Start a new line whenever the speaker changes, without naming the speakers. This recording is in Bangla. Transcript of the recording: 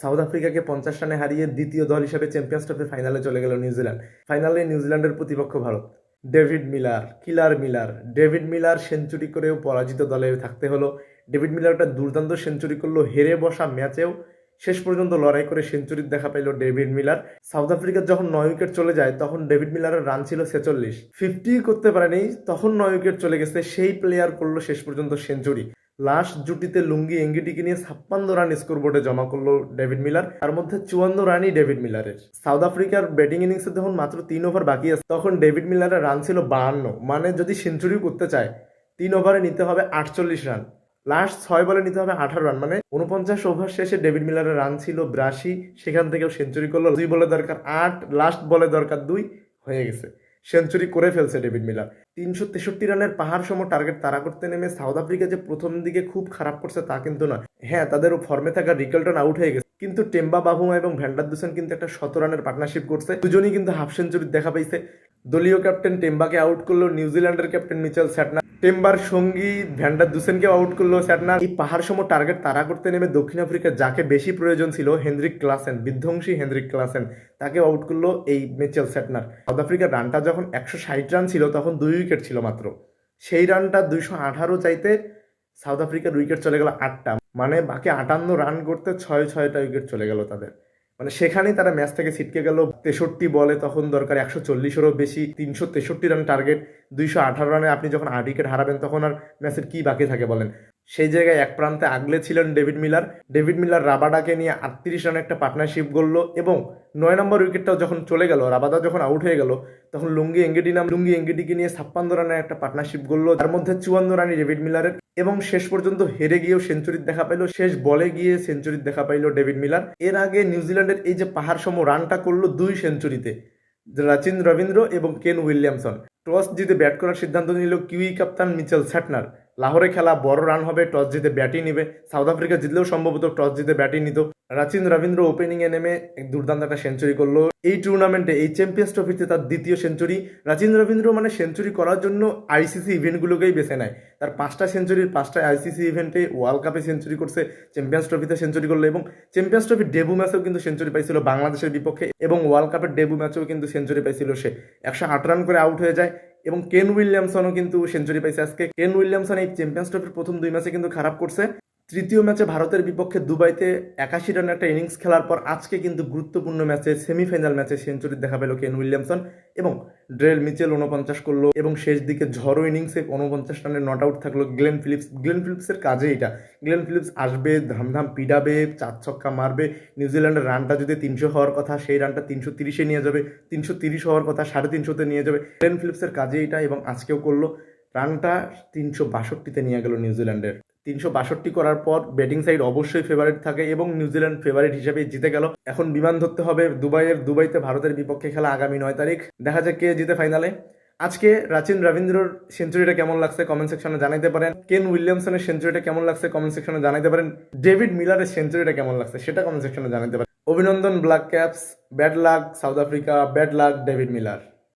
সাউথ আফ্রিকাকে পঞ্চাশ রানে হারিয়ে দ্বিতীয় দল হিসেবে চ্যাম্পিয়ন্স ট্রফির ফাইনালে চলে গেল নিউজিল্যান্ড ফাইনালে নিউজিল্যান্ডের প্রতিপক্ষ Bharat. David Miller, killer Miller. David Miller century করেও পরাজিত দলে থাকতে হলো। ডেভিড মিলার একটা দুর্দান্ত সেঞ্চুরি করল, হেরে বসা ম্যাচেও। শেষ পর্যন্ত লড়াই করে সেঞ্চুরির দেখা পেল ডেভিড মিলার। সাউথ আফ্রিকার যখন নয় উইকেট চলে যায়, তখন ডেভিড মিলারের রান ছিল ছেচল্লিশ। ফিফটি করতে পারেনি, তখন নয় উইকেট চলে গেছে, সেই প্লেয়ার করল শেষ পর্যন্ত সেঞ্চুরি। লাস্ট জুটিতে লুঙ্গি, এঙ্গিটিকে নিয়ে ছাপ্পান্ন রান স্কোরবোর্ডে জমা করল ডেভিড মিলার। তার মধ্যে চুয়ান্ন রানই ডেভিড মিলারের। সাউথ আফ্রিকার ব্যাটিং ইনিংসে যখন মাত্র তিন ওভার বাকি আছে, তখন ডেভিড মিলারের রান ছিল বাহান্ন। মানে যদি সেঞ্চুরি করতে চায়, তিন ওভারে নিতে হবে আটচল্লিশ রান। লাস্ট ছয় বলে নিতে হবে আঠারো রান। মানে উনপঞ্চাশ ওভার শেষে ডেভিড মিলারের রান ছিল বিরাশি। সেখান থেকেও সেঞ্চুরি করল। দুই বলে দরকার আট, লাস্ট বলে দরকার দুই হয়ে গেছে। সেঞ্চুরি করে ফেলছে ডেভিড মিলার। তিনশো তেষট্টি রানের পাহাড় সম টার্গেট তারা করতে নেমে সাউথ আফ্রিকা যে প্রথম দিকে খুব খারাপ করছে তা কিন্তু না হ্যাঁ তাদের ফর্মে থাকা রিকেলটন আউট হয়ে গেছে। কিন্তু টেম্বা বাবুমা এবং ভ্যান্ডার দুসেন কিন্তু একটা শত রানের পার্টনারশিপ করছে। দুজনই কিন্তু হাফ সেঞ্চুরি দেখা পাইছে। দলীয় ক্যাপ্টেন টেম্বাকে আউট করল নিউজিল্যান্ডের ক্যাপ্টেন মিচেল স্যাটনার টেম্বার সঙ্গী ভ্যান্ডার দুসেনকেও আউট করল স্যাটনার। এই পাহাড় সম টার্গেট তারা করতে নেমে দক্ষিণ আফ্রিকা যাকে বেশি প্রয়োজন ছিল, হেনরিক ক্লাসেন, বিধ্বংসী হেনরিক ক্লাসেন তাকে আউট করল এই মেচেল স্যাটনার। সাউথ আফ্রিকার রানটা যখন একশো ষাট রান ছিল, তখন দুই উইকেট ছিল মাত্র। সেই রানটা দুইশো আঠারো চাইতে সাউথ আফ্রিকার উইকেট চলে গেল আটটা। মানে বাকি আটান্ন রান করতে ছয় ছয়টা উইকেট চলে গেল তাদের। মানে সেখানে তারা ম্যাচ থেকে ছিটকে গেল। তেষট্টি বলে তখন দরকার একশো চল্লিশেরও বেশি, তিনশো তেষট্টি রান টার্গেট দুইশো আঠারো রানে আপনি যখন আট উইকেট হারাবেন তখন আর ম্যাচের কি বাকি থাকে বলেন? সেই জায়গায় এক প্রান্তে আগলে ছিলেন ডেভিড মিলার। ডেভিড মিলার রাবাডাকে নিয়ে আটত্রিশ রানে একটা পার্টনারশিপ গড়লো এবং নয় নম্বর উইকেটটাও যখন চলে গেল রাবাদা যখন আউট হয়ে গেল, তখন লুঙ্গি এঙ্গেডি নাম লুঙ্গি এঙ্গেডিকে নিয়ে ছাপ্পান্ন রানের একটা পার্টনারশিপ গড়লো। তার মধ্যে চুয়ান্ন রানই ডেভিড মিলারের এবং শেষ পর্যন্ত হেরে গিয়েও সেঞ্চুরির দেখা পাইলো। শেষ বলে গিয়ে সেঞ্চুরির দেখা পাইলো ডেভিড মিলার। এর আগে নিউজিল্যান্ডের এই যে পাহাড় সম রানটা করল দুই সেঞ্চুরিতে, রাচিন রবীন্দ্র এবং কেন উইলিয়ামসন। টস জিতে ব্যাট করার সিদ্ধান্ত নিল কিউই কাপ্তান মিচেল স্যাটনার। লাহোরে খেলা বড় রান হবে টস জিতে ব্যাটই নিবে। সাউথ আফ্রিকা জিতলেও সম্ভবত টস জিতে ব্যাটই নিত। রাচিন রবীন্দ্র ওপেনিং এ নেমে দুর্দান্ত একটা সেঞ্চুরি করল। এই টুর্নামেন্টে এই চ্যাম্পিয়ন্স ট্রফিতে তার দ্বিতীয় সেঞ্চুরি রাচিন রবীন্দ্র মানে সেঞ্চুরি করার জন্য আইসিসি ইভেন্টগুলোকেই বেছে নেয়। তার পাঁচটা সেঞ্চুরির পাঁচটা আইসিসি ইভেন্টে ওয়ার্ল্ড কাপে সেঞ্চুরি করছে চ্যাম্পিয়ন্স ট্রফিতে সেঞ্চুরি করল এবং চ্যাম্পিয়ন্স ট্রফির ডেবু ম্যাচেও কিন্তু সেঞ্চুরি পাইছিল বাংলাদেশের বিপক্ষে এবং ওয়ার্ল্ড কাপের ডেবু ম্যাচেও কিন্তু সেঞ্চুরি পাইছিল সে। একশো আট রান করে আউট হয়ে যায়। এবং কেন উইলিয়ামসনও কিন্তু সেঞ্চুরি পাইছে। আজকে কেন উইলিয়ামসন এই চ্যাম্পিয়ন্স ট্রফির প্রথম দুই ম্যাচে কিন্তু খারাপ করছে। তৃতীয় ম্যাচে ভারতের বিপক্ষে দুবাইতে একাশি রানের একটা ইনিংস খেলার পর আজকে কিন্তু গুরুত্বপূর্ণ ম্যাচে, সেমিফাইনাল ম্যাচে সেঞ্চুরি দেখা পেল কেন উইলিয়ামসন এবং ড্রেল মিচেল উনপঞ্চাশ করল এবং শেষ দিকে ঝড়ো ইনিংসে উনপঞ্চাশ রানের নট আউট থাকল গ্লেন ফিলিপস। গ্লেন ফিলিপসের কাজে এটা। গ্লেন ফিলিপস আসবে, ধামধাম পিডাবে চার ছক্কা মারবে। নিউজিল্যান্ডের রানটা যদি তিনশো হওয়ার কথা, সেই রানটা তিনশো তিরিশে নিয়ে যাবে। তিনশো তিরিশ হওয়ার কথা, সাড়ে তিনশোতে নিয়ে যাবে। গ্লেন ফিলিপসের কাজে এটা এবং আজকেও করল। রানটা তিনশো বাষট্টিতে নিয়ে গেল নিউজিল্যান্ডের। তিনশো বাষট্টি করার পর ব্যাটিং সাইড অবশ্যই ফেভারিট থাকে এবং নিউজিল্যান্ড ফেভারিট হিসেবে জিতে গেল। এখন বিমান ধরতে হবে দুবাইয়ের, দুবাইতে ভারতের বিপক্ষে খেলা আগামী নয় তারিখ। দেখা যাক কে জিতে ফাইনালে আজকে রাচিন রবীন্দ্রর সেঞ্চুরিটা কেমন লাগছে কমেন্ট সেকশনে জানাইতে পারেন। কেন উইলিয়ামসনের সেঞ্চুরিটা কেমন লাগছে কমেন্ট সেকশনে জানাইতে পারেন। ডেভিড মিলারের সেঞ্চুরিটা কেমন লাগছে সেটা কমেন্ট সেকশনে জানাইতে পারেন। অভিনন্দন Black Caps bad luck South Africa bad luck David Miller